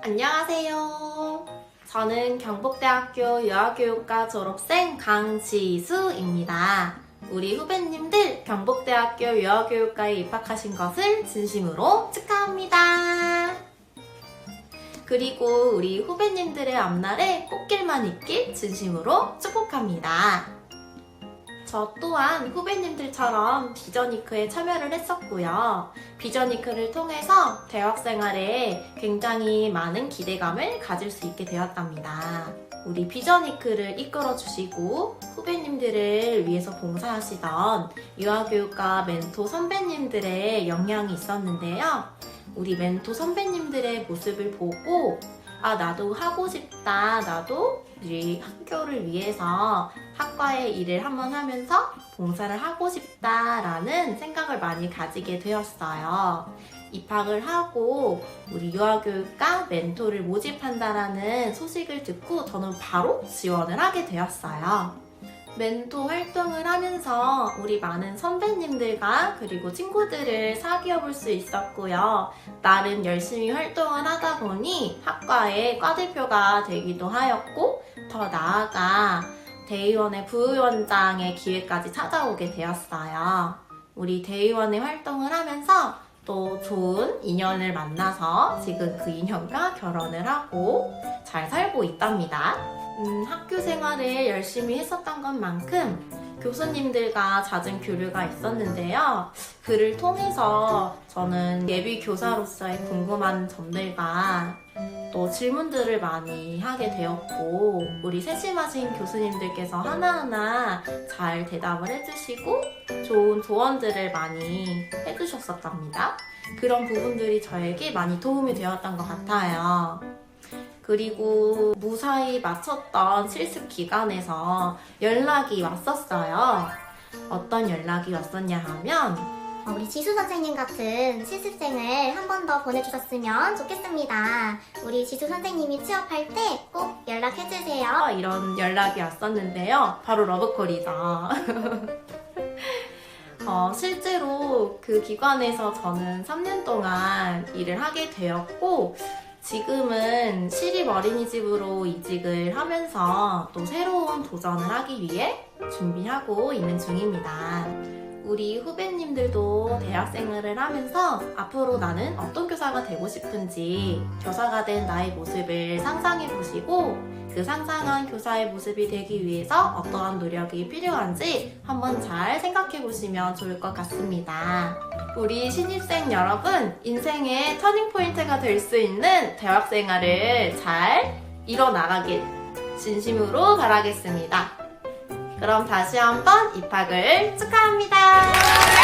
안녕하세요. 저는 경북대학교 유아교육과 졸업생 강지수입니다. 우리 후배님들 경북대학교 유아교육과에 입학하신 것을 진심으로 축하합니다. 그리고 우리 후배님들의 앞날에 꽃길만 있길 진심으로 축복합니다. 저 또한 후배님들처럼 비전위크에 참여를 했었고요. 비전위크를 통해서 대학 생활에 굉장히 많은 기대감을 가질 수 있게 되었답니다. 우리 비전위크를 이끌어 주시고 후배님들을 위해서 봉사하시던 유아교육과 멘토 선배님들의 영향이 있었는데요. 우리 멘토 선배님들의 모습을 보고 아, 나도 하고 싶다. 나도 우리 학교를 위해서 학과의 일을 한번 하면서 봉사를 하고 싶다라는 생각을 많이 가지게 되었어요. 입학을 하고 우리 유아교육과 멘토를 모집한다라는 소식을 듣고 저는 바로 지원을 하게 되었어요. 멘토 활동을 하면서 우리 많은 선배님들과 그리고 친구들을 사귀어 볼 수 있었고요. 나름 열심히 활동을 하다 보니 학과의 과대표가 되기도 하였고 더 나아가 대의원의 부위원장의 기회까지 찾아오게 되었어요. 우리 대의원의 활동을 하면서 또 좋은 인연을 만나서 지금 그 인연과 결혼을 하고 잘 살고 있답니다. 음, 학교 생활을 열심히 했었던 것만큼 교수님들과 잦은 교류가 있었는데요. 그를 통해서 저는 예비 교사로서의 궁금한 점들과 또 질문들을 많이 하게 되었고, 우리 세심하신 교수님들께서 하나하나 잘 대답을 해주시고, 좋은 조언들을 많이 해주셨었답니다. 그런 부분들이 저에게 많이 도움이 되었던 것 같아요. 그리고 무사히 마쳤던 실습 기간에서 연락이 왔었어요. 어떤 연락이 왔었냐 하면, 어, 우리 지수 선생님 같은 실습생을 한 번 더 보내주셨으면 좋겠습니다. 우리 지수 선생님이 취업할 때 꼭 연락해주세요. 이런 연락이 왔었는데요. 바로 러브콜이죠. 어, 실제로 그 기관에서 저는 3년 동안 일을 하게 되었고, 지금은 시립 어린이집으로 이직을 하면서 또 새로운 도전을 하기 위해 준비하고 있는 중입니다. 우리 후배님들도 대학생활을 하면서 앞으로 나는 어떤 교사가 되고 싶은지 교사가 된 나의 모습을 상상해 보시고 그 상상한 교사의 모습이 되기 위해서 어떠한 노력이 필요한지 한번 잘 생각해 보시면 좋을 것 같습니다. 우리 신입생 여러분, 인생의 터닝포인트가 될 수 있는 대학생활을 잘 이뤄나가길 진심으로 바라겠습니다. 그럼 다시 한번 입학을 축하합니다.